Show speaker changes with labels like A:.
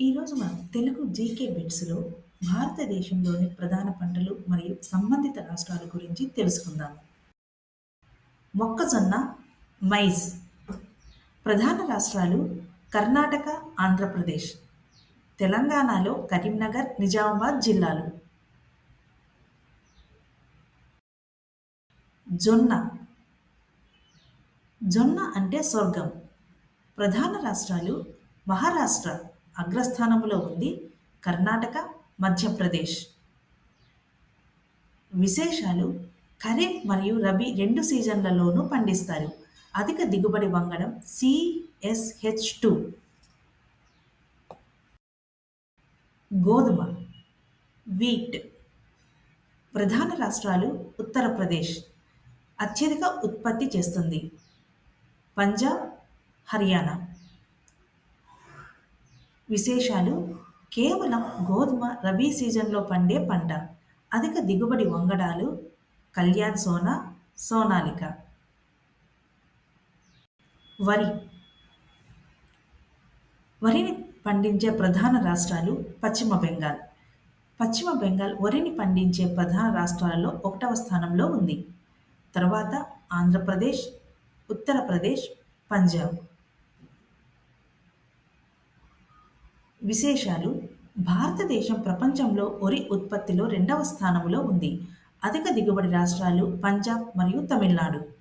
A: ఈరోజు మనం తెలుగు జీకే బిట్స్‌లో భారతదేశంలోని ప్రధాన పంటలు మరియు సంబంధిత రాష్ట్రాల గురించి తెలుసుకుందాము. మొక్కజొన్న, మైజ్ ప్రధాన రాష్ట్రాలు కర్ణాటక, ఆంధ్రప్రదేశ్. తెలంగాణలో కరీంనగర్, నిజామాబాద్ జిల్లాలు. జొన్న జొన్న అంటే స్వర్గం. ప్రధాన రాష్ట్రాలు మహారాష్ట్ర అగ్రస్థానంలో ఉంది కర్ణాటక మధ్యప్రదేశ్. విశేషాలు ఖరీఫ్ మరియు రబీ రెండు సీజన్లలోనూ పండిస్తారు. అధిక దిగుబడి వంగడం సిఎస్హెచ్ టూ. గోధుమ వీట్ ప్రధాన రాష్ట్రాలు ఉత్తరప్రదేశ్. అత్యధిక ఉత్పత్తి చేస్తుంది. పంజాబ్ హర్యానా. విశేషాలు కేవలం గోధుమ రబీ సీజన్లో పండే పంట అధిక దిగుబడి వంగడాలు కళ్యాణ్ సోనా సోనాలిక. వరి. వరిని పండించే ప్రధాన రాష్ట్రాలు పశ్చిమ బెంగాల్. పశ్చిమ బెంగాల్ వరిని పండించే ప్రధాన రాష్ట్రాలలో ఒకటవ స్థానంలో ఉంది. తర్వాత ఆంధ్రప్రదేశ్ ఉత్తరప్రదేశ్ పంజాబ్. విశేషాలు. భారతదేశం ప్రపంచంలో వరి ఉత్పత్తిలో రెండవ స్థానంలో ఉంది. అధిక దిగుబడి రాష్ట్రాలు పంజాబ్ మరియు తమిళనాడు.